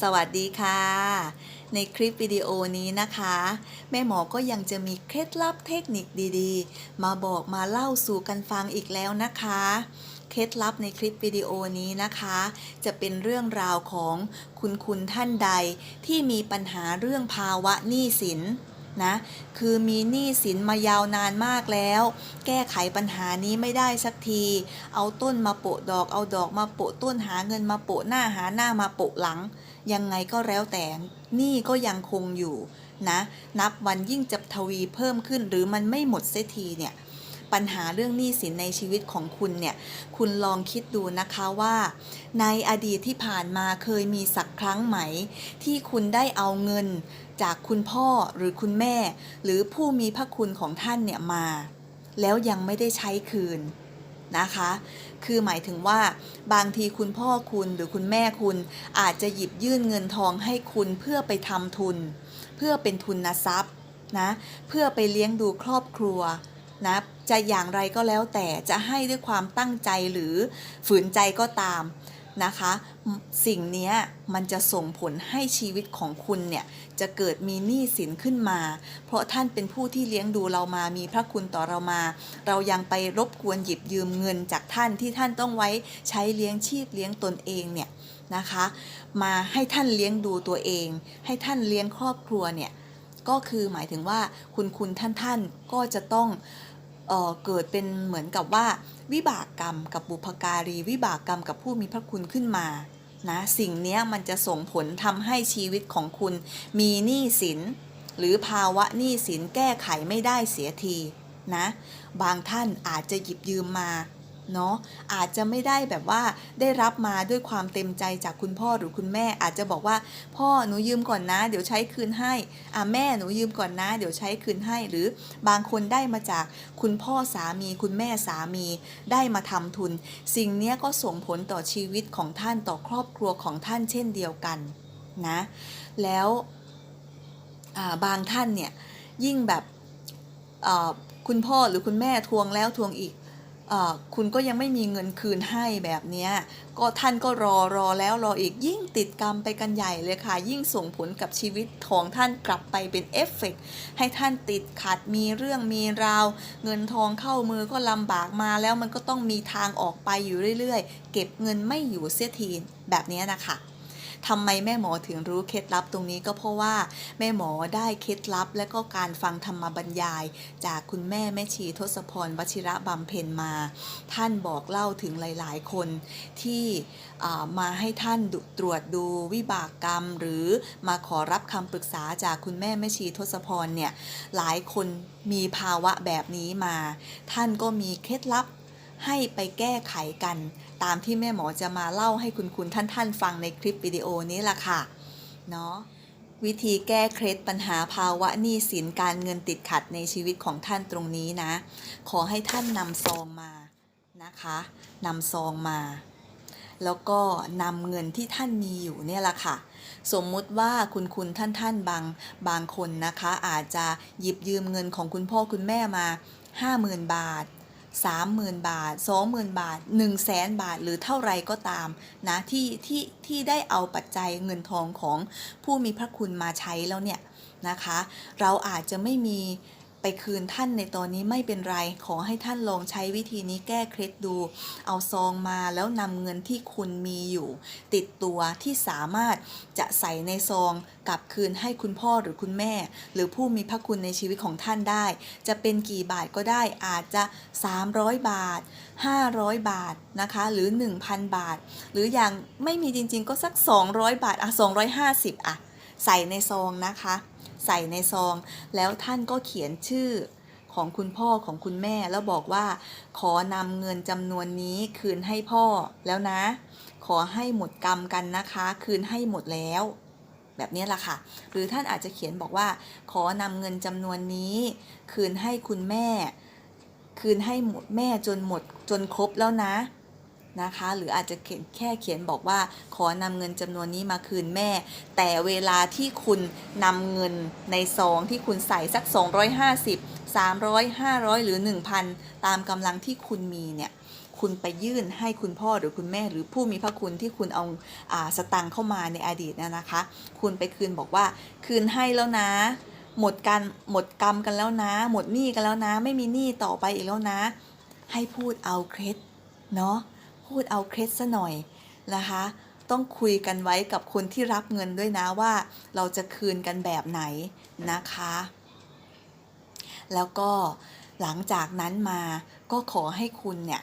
สวัสดีค่ะ ในคลิปวิดีโอนี้นะคะ แม่หมอก็ยังจะมีเคล็ดลับเทคนิคดีๆ มาบอกมาเล่าสู่กันฟังอีกแล้วนะคะเคล็ดลับในคลิปวิดีโอนี้นะคะ จะเป็นเรื่องราวของคุณคุณท่านใดที่มีปัญหาเรื่องภาวะหนี้สินนะคือมีหนี้สินมายาวนานมากแล้ว แก้ไขปัญหานี้ไม่ได้สักที เอาต้นมาโปะดอกเอาดอกมาโปะต้นหาเงินมาโปะหน้าหาหน้ามาโปะหลัง ยังไงก็แล้วแต่หนี้ก็ยังคงอยู่นะนับวันยิ่งจะทวีเพิ่มขึ้นหรือมันไม่หมดเสียทีเนี่ยปัญหาเรื่องหนี้สินในชีวิตของคุณเนี่ยคุณลองคิดดูนะคะว่า ในอดีตที่ผ่านมาเคยมีสักครั้งไหม ที่คุณได้เอาเงินจากคุณพ่อหรือคุณแม่ หรือผู้มีพระคุณของท่านเนี่ยมา แล้วยังไม่ได้ใช้คืน นะคะ คือหมายถึงว่าบางทีคุณพ่อคุณหรือคุณแม่คุณอาจจะหยิบยื่นเงินทองให้คุณเพื่อไปทำทุน เพื่อเป็นทุนนทรัพย์นะเพื่อไปเลี้ยงดูครอบครัวนะจะอย่างไรก็แล้วแต่จะให้ด้วยความตั้งใจหรือฝืนใจก็ตาม นะคะ สิ่งนี้มันจะส่งผลให้ชีวิตของคุณเนี่ยจะเกิดมีหนี้สินขึ้นมา เพราะท่านเป็นผู้ที่เลี้ยงดูเรามามีพระคุณต่อเรามา เรายังไปรบกวนหยิบยืมเงินจากท่านที่ท่านต้องไว้ใช้เลี้ยงชีพเลี้ยงตนเองเนี่ยนะคะ มาให้ท่านเลี้ยงดูตัวเอง ให้ท่านเลี้ยงครอบครัวเนี่ยก็คือหมายถึงว่าคุณคุณท่านท่านก็จะต้อง เเกิดเป็นเหมือนกับว่าวิบากกรรมกับบุพการี วิบากกรรมกับผู้มีพระคุณขึ้นมานะสิ่งนี้มันจะส่งผลทำให้ชีวิตของคุณมีหนี้สิน หรือภาวะหนี้สินแก้ไขไม่ได้เสียทีนะ บางท่านอาจจะหยิบยืมมา เนาะอาจจะไม่ได้แบบว่าได้รับมาด้วยความเต็มใจจากคุณพ่อหรือคุณแม่ อาจจะบอกว่า พ่อหนูยืมก่อนนะ เดี๋ยวใช้คืนให้อ่าแม่หนูยืมก่อนนะ เดี๋ยวใช้คืนให้ หรือบางคนได้มาจากคุณพ่อสามี คุณแม่สามีได้มาทำทุน สิ่งนี้ก็ส่งผลต่อชีวิตของท่านต่อครอบครัวของท่านเช่นเดียวกันนะแล้วาบางท่านเนี่ยยิ่งแบบคุณพ่อหรือคุณแม่ทวงแล้วทวงอีก คุณก็ยังไม่มีเงินคืนให้แบบนี้ก็ท่านก็รอรอแล้วรออีกยิ่งติดกรรมไปกันใหญ่เลยค่ะ ยิ่งส่งผลกับชีวิตของท่านกลับไปเป็นเอฟเฟกต์ให้ท่านติดขัดมีเรื่องมีราว เงินทองเข้ามือก็ลำบากมาแล้วมันก็ต้องมีทางออกไปอยู่เรื่อยๆ เก็บเงินไม่อยู่เสียทีแบบนี้นะคะ ทำไมแม่หมอถึงรู้เคล็ดลับตรงนี้ก็เพราะว่าแม่หมอได้เคล็ดลับ และก็การฟังธรรมบรรยาย จากคุณแม่แม่ชีทศพรวชิระบำเพ็ญมา ท่านบอกเล่าถึงหลาย ๆ คนที่มาให้ท่านตรวจดูวิบากกรรม หรือมาขอรับคำปรึกษาจากคุณแม่แม่ชีทศพรเนี่ยหลายคนมีภาวะแบบนี้มา ท่านก็มีเคล็ดลับ ให้ไปแก้ไขกัน ตามที่แม่หมอจะมาเล่าให้คุณคุณท่านท่านฟังในคลิปวิดีโอนี้ล่ะค่ะเนาะวิธีแก้เคล็ดปัญหาภาวะหนี้สินการเงินติดขัดในชีวิตของท่านตรงนี้นะ ขอให้ท่านนำซองมานะคะนำซองมา แล้วก็นำเงินที่ท่านมีอยู่เนี่ยละค่ะ สมมุติว่าคุณคุณท่านท่านบางบางคนนะคะ อาจจะหยิบยืมเงินของคุณพ่อคุณแม่มา 50,000 บาท 30,000 บาท 20,000 บาท 1 0 0 0 0แสนบาท หรือเท่าไรก็ตามนะที่ที่ที่ได้เอาปัจจัยเงินทองของผู้มีพระคุณมาใช้แล้วเนี่ยนะคะ เราอาจจะไม่มี ไปคืนท่านในตอนนี้ไม่เป็นไร ขอให้ท่านลองใช้วิธีนี้แก้เคล็ดดู เอาซองมาแล้วนำเงินที่คุณมีอยู่ ติดตัวที่สามารถจะใส่ในซองกลับคืนให้คุณพ่อหรือคุณแม่ หรือผู้มีพระคุณในชีวิตของท่านได้ จะเป็นกี่บาทก็ได้อาจจะ 300 บาท 500 บาทนะคะหรือ 1,000 บาท หรืออย่างไม่มีจริงๆก็สัก 200 บาทอะ250อะใส่ในซองนะคะ ใส่ในซอง แล้วท่านก็เขียนชื่อของคุณพ่อของคุณแม่แล้วบอกว่า ขอนำเงินจำนวนนี้คืนให้พ่อแล้วนะ ขอให้หมดกรรมกันนะคะ คืนให้หมดแล้ว แบบนี้แหละค่ะ หรือท่านอาจจะเขียนบอกว่า ขอนำเงินจำนวนนี้ คืนให้คุณแม่ คืนให้หมดแม่จนหมดจนครบแล้วนะ นะคะ หรืออาจจะเขียนแค่เขียนบอกว่าขอนำเงินจำนวนนี้มาคืนแม่ แต่เวลาที่คุณนำเงินในซองที่คุณใส่สัก 250 300 500 หรือ 1,000 ตามกำลังที่คุณมีเนี่ยคุณไปยื่นให้คุณพ่อหรือคุณแม่หรือผู้มีพระคุณที่คุณเอาอาสตังค์เข้ามาในอดีตนะนะคะ คุณไปคืนบอกว่าคืนให้แล้วนะ หมดการหมดกรรมกันแล้วนะ หมดหนี้กันแล้วนะ ไม่มีหนี้ต่อไปอีกแล้วนะ ให้พูดเอาเคล็ดเนาะ พูดเอาเคล็ดซะหน่อยนะคะ ต้องคุยกันไว้กับคนที่รับเงินด้วยนะว่า เราจะคืนกันแบบไหนนะคะ แล้วก็หลังจากนั้นมาก็ขอให้คุณเนี่ย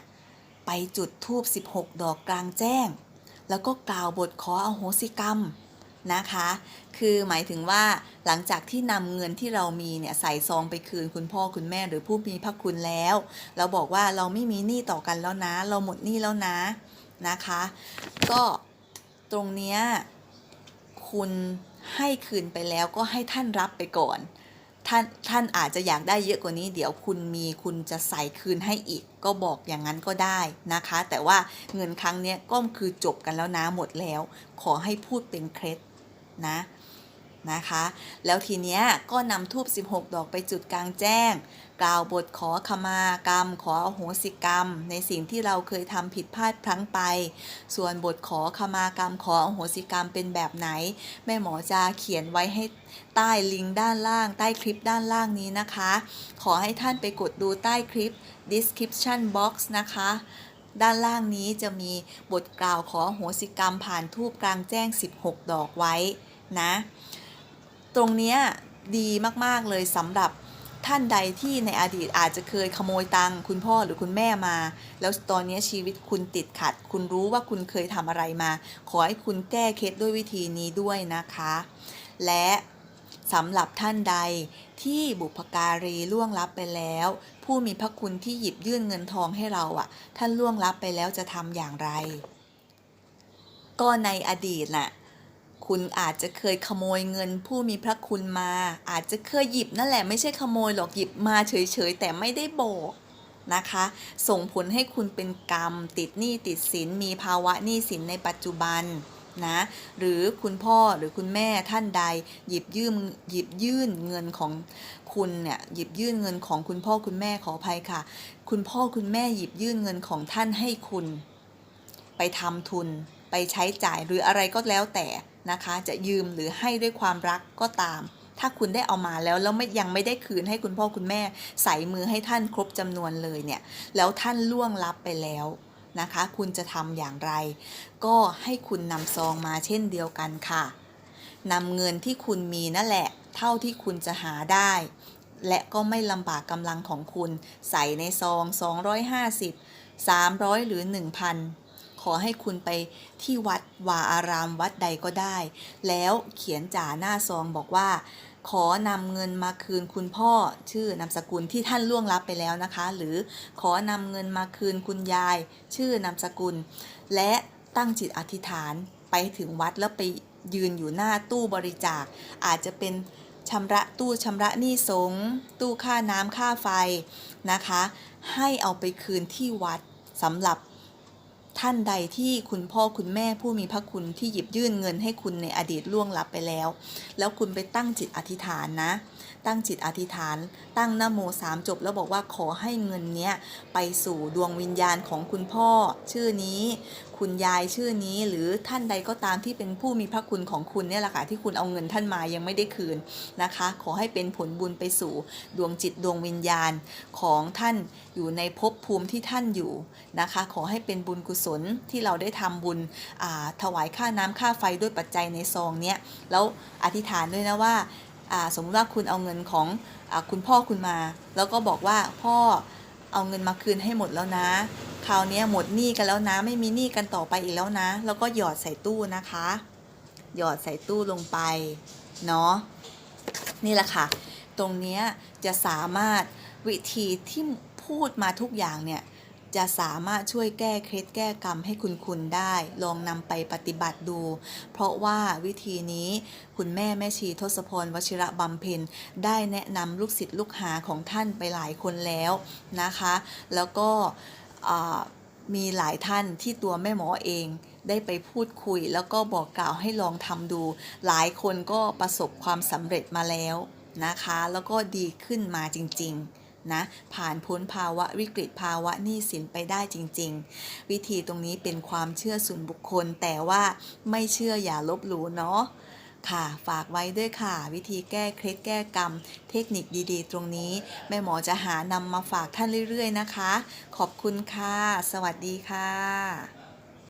ไปจุดทูบ16 ดอกกลางแจ้ง แล้วก็กล่าวบทขออโหสิกรรม นะคะ คือหมายถึงว่าหลังจากที่นำเงินที่เรามีเนี่ยใส่ซองไปคืนคุณพ่อคุณแม่หรือผู้มีพระคุณแล้ว เราบอกว่าเราไม่มีหนี้ต่อกันแล้วนะ เราหมดหนี้แล้วนะนะคะ ก็ตรงเนี้ยคุณให้คืนไปแล้วก็ให้ท่านรับไปก่อน ท่านท่านอาจจะอยากได้เยอะกว่านี้ เดี๋ยวคุณมีคุณจะใส่คืนให้อีก ก็บอกอย่างนั้นก็ได้นะคะ แต่ว่าเงินครั้งนี้ก็คือจบกันแล้วนะหมดแล้ว ขอให้พูดเป็นเคล็ด นะนะคะ แล้วทีเนี้ยก็นำทูบ16 ดอกไปจุดกลางแจ้ง กล่าวบทขอขมากรรม ขออโหสิกรรม ในสิ่งที่เราเคยทำผิดพลาดพลั้งไป ส่วนบทขอขมากรรม ขออโหสิกรรมเป็นแบบไหน แม่หมอจะเขียนไว้ให้ใต้ลิงก์ด้านล่าง ใต้คลิปด้านล่างนี้นะคะ ขอให้ท่านไปกดดูใต้คลิป description box นะคะด้านล่างนี้จะมีบทกล่าวขออโหสิกรรมผ่านทูปกลางแจ้ง 16 ดอกไว้ นะ ตรงเนี้ยดีมากๆเลยสำหรับท่านใดที่ในอดีตอาจจะเคยขโมยตังคุณพ่อหรือคุณแม่มา แล้วตอนนี้ชีวิตคุณติดขัด คุณรู้ว่าคุณเคยทำอะไรมา ขอให้คุณแก้เคล็ดด้วยวิธีนี้ด้วยนะคะ และสำหรับท่านใดที่บุพการีล่วงลับไปแล้ว ผู้มีพระคุณที่หยิบยื่นเงินทองให้เราอะ ท่านล่วงลับไปแล้วจะทำอย่างไร ก็ในอดีตน่ะ คุณอาจจะเคยขโมยเงินผู้มีพระคุณมา อาจจะเคยหยิบนั่นแหละไม่ใช่ขโมยหรอกหยิบมาเฉยๆ แต่ไม่ได้บอกนะคะ ส่งผลให้คุณเป็นกรรม ติดหนี้ติดสินมีภาวะหนี้สินในปัจจุบันนะหรือคุณพ่อหรือคุณแม่ท่านใด หยิบยืมหยิบยื่นเงินของคุณเนี่ยหยิบยื่นเงินของคุณพ่อคุณแม่ขออภัยค่ะ คุณพ่อคุณแม่หยิบยื่นเงินของท่านให้คุณ ไปทำทุนไปใช้จ่ายหรืออะไรก็แล้วแต่ นะคะ จะยืมหรือให้ด้วยความรักก็ตาม ถ้าคุณได้เอามาแล้วแล้วไม่ยังไม่ได้คืนให้คุณพ่อคุณแม่ใส่มือให้ท่านครบจำนวนเลยเนี่ย แล้วท่านล่วงลับไปแล้วนะคะ คุณจะทำอย่างไร ก็ให้คุณนำซองมาเช่นเดียวกันค่ะนำเงินที่คุณมีนั่นแหละ เท่าที่คุณจะหาได้และก็ไม่ลำบากกำลังของคุณ ใส่ในซอง 250 300 หรือ 1,000 ขอให้คุณไปที่วัดวาอารามวัดใดก็ได้ แล้วเขียนจ่าหน้าซองบอกว่า ขอนำเงินมาคืนคุณพ่อชื่อนามสกุลที่ท่านล่วงลับไปแล้วนะคะ หรือขอนำเงินมาคืนคุณยาย ชื่อนามสกุล และตั้งจิตอธิษฐานไปถึงวัดแล้วไปยืนอยู่หน้าตู้บริจาค อาจจะเป็นชำระตู้ชำระหนี้สงฆ์ตู้ค่าน้ำค่าไฟนะคะ ให้เอาไปคืนที่วัดสำหรับ ท่านใดที่คุณพ่อคุณแม่ผู้มีพระคุณที่หยิบยื่นเงินให้คุณในอดีตล่วงลับไปแล้ว แล้วคุณไปตั้งจิตอธิษฐานนะ ตั้งจิตอธิษฐาน ตั้งนโมสามจบแล้วบอกว่าขอให้เงินเนี้ยไปสู่ดวงวิญญาณของคุณพ่อ ชื่อนี้ คุณยายชื่อนี้หรือท่านใดก็ตามที่เป็นผู้มีพระคุณของคุณเนี่ยแหละค่ะที่คุณเอาเงินท่านมายังไม่ได้คืนนะคะ ขอให้เป็นผลบุญไปสู่ดวงจิตดวงวิญญาณของท่านอยู่ในภพภูมิที่ท่านอยู่นะคะ ขอให้เป็นบุญกุศลที่เราได้ทำบุญถวายค่าน้ำค่าไฟด้วยปัจจัยในซองเนี้ยแล้วอธิษฐานด้วยนะว่า สมมติว่าคุณเอาเงินของอคุณพ่อคุณมา แล้วก็บอกว่าพ่อเอาเงินมาคืนให้หมดแล้วนะ คราวนี้หมดหนี้กันแล้วนะ ไม่มีหนี้กันต่อไปอีกแล้วนะ แล้วก็หยอดใส่ตู้นะคะ หยอดใส่ตู้ลงไปเนาะนี่แหละค่ะ ตรงนี้จะสามารถวิธีที่พูดมาทุกอย่างเนี่ย จะสามารถช่วยแก้เคล็ดแก้กรรมให้คุณคุณได้ ลองนำไปปฏิบัติดู เพราะว่าวิธีนี้คุณแม่แม่ชีทศพรวชิระบำเพ็ญได้แนะนำลูกศิษย์ลูกหาของท่านไปหลายคนแล้วนะคะ แล้วก็มีหลายท่านที่ตัวแม่หมอเองได้ไปพูดคุย แล้วก็บอกกล่าวให้ลองทำดู หลายคนก็ประสบความสำเร็จมาแล้วนะคะ แล้วก็ดีขึ้นมาจริง นะผ่านพ้นภาวะวิกฤตภาวะหนี้สินไปได้จริง ๆ วิธีตรงนี้เป็นความเชื่อส่วนบุคคล แต่ว่าไม่เชื่ออย่าลบหลู่เนาะค่ะ ฝากไว้ด้วยค่ะ วิธีแก้เคล็ดแก้กรรม เทคนิคดีๆ ตรงนี้ แม่หมอจะหานำมาฝากท่านเรื่อยๆ นะคะ ขอบคุณค่ะ สวัสดีค่ะ